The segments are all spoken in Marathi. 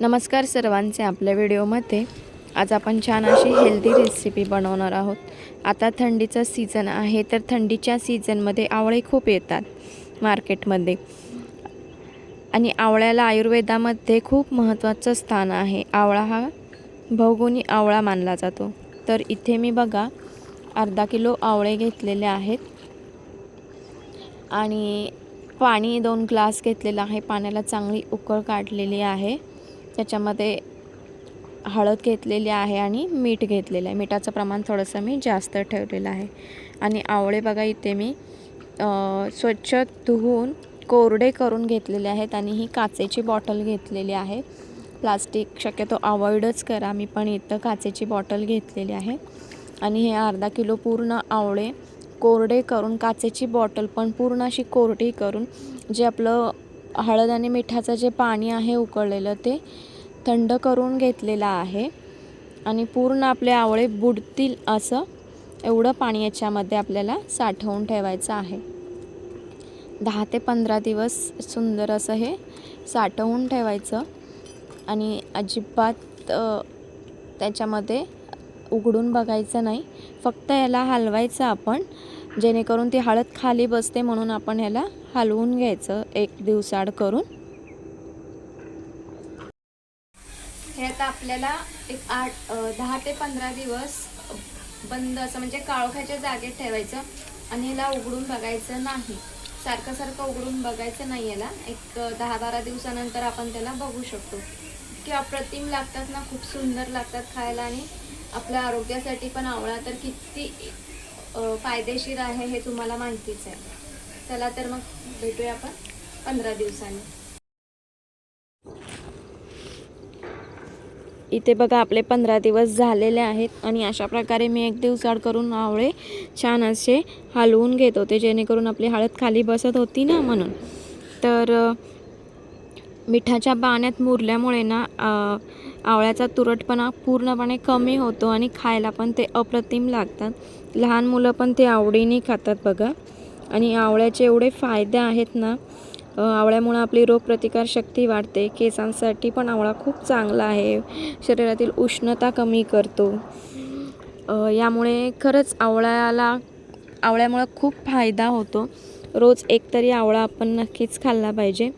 नमस्कार सर्वांचे आपल्या व्हिडिओमध्ये. आज आपण छान अशी हेल्दी रेसिपी बनवणार आहोत. आता थंडीचा सीझन आहे तर थंडीच्या सीझनमध्ये आवळे खूप येतात मार्केटमध्ये आणि आवळ्याला आयुर्वेदामध्ये खूप महत्त्वाचं स्थान आहे. आवळा हा भौगुणी आवळा मानला जातो. तर इथे मी बघा अर्धा किलो आवळे घेतलेले आहेत. आणि पाणी दोन ग्लास घेतलेलं आहे. पाण्याला चांगली उकळ काढलेली आहे. त्याच्यामध्ये हळद घेतलेली आहे आणि मीठ घेतलेलं आहे. मिठाचं प्रमाण थोडंसं मी जास्त ठेवलेलं आहे. आणि आवळे बघा इथे मी स्वच्छ धुवून कोरडे करून घेतलेले आहेत आणि ही काचेची बॉटल घेतलेली आहे. प्लास्टिक शक्यतो अवॉइडच करा मी पण इथं काचेची बॉटल घेतलेली आहे. आणि हे अर्धा किलो पूर्ण आवळे कोरडे करून काचेची बॉटल पण पूर्ण अशी कोरडी करून जे आपलं हळद आणि मिठाचं जे पाणी आहे उकळलेलं ते थंड करून घेतलेलं आहे. आणि पूर्ण आपले आवळे बुडतील असं एवढं पाणी याच्यामध्ये आपल्याला साठवून ठेवायचं आहे. दहा ते पंधरा दिवस सुंदर असं हे साठवून ठेवायचं. आणि अजिबात त्याच्यामध्ये उघडून बघायचं नाही. फक्त याला हलवायचं आपण. जेणेकरून ती हळद खाली बसते म्हणून आपण ह्याला हलवून घ्यायचं एक दिवसाड करून. हे आता आपल्याला एक आठ दहा ते पंधरा दिवस बंद असं म्हणजे काळोख्याच्या जागेत ठेवायचं आणि ह्याला उघडून बघायचं नाही. सारखं सारखं उघडून बघायचं नाही याला एक दहा बारा दिवसानंतर आपण त्याला बघू शकतो. की अप्रतिम लागतात ना खूप सुंदर लागतात खायला आणि आपल्या आरोग्यासाठी पण आवळा. तर किती फायदेशीर आहे हे तुम्हाला माहितीच आहे. चला तर मग भेटूया आपण पंधरा दिवसांनी. इथे बघा आपले पंधरा दिवस झालेले आहेत आणि अशा प्रकारे मी एक दिवसाड करून आवळे छान असे हलवून घेत होते जेणेकरून आपली हळद खाली बसत होती ना म्हणून. तर मिठाच्या पाण्यात मुरल्यामुळे ना आवळ्याचा तुरटपणा पूर्णपणे कमी होतो आणि खायला पण ते अप्रतिम लागतात. लहान मुलं पण ते आवडीने खातात बघा. आणि आवळ्याचे एवढे फायदे आहेत ना आवळ्यामुळं आपली रोगप्रतिकारशक्ती वाढते. केसांसाठी पण आवळा खूप चांगला आहे. शरीरातील उष्णता कमी करतो. यामुळे खरंच आवळ्याला आवळ्यामुळं खूप फायदा होतो. रोज एक तरी आवळा आपण नक्कीच खाल्ला पाहिजे.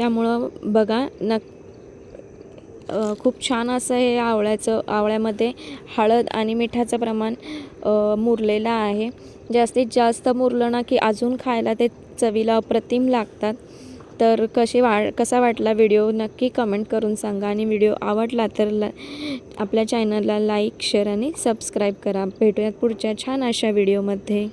त्यामुळं बघा नक खूप छान असं हे आवळ्याचं आवळ्यामध्ये हळद आणि मिठाचं प्रमाण मुरलेलं आहे. जास्तीत जास्त मुरलं ना की अजून खायला ते चवीला अप्रतिम लागतात. तर कसे वा कसा वाटला व्हिडिओ नक्की कमेंट करून सांगा आणि व्हिडिओ आवडला तर ला आपल्या चॅनलला लाईक शेअर आणि सबस्क्राईब करा. भेटूयात पुढच्या छान अशा व्हिडिओमध्ये.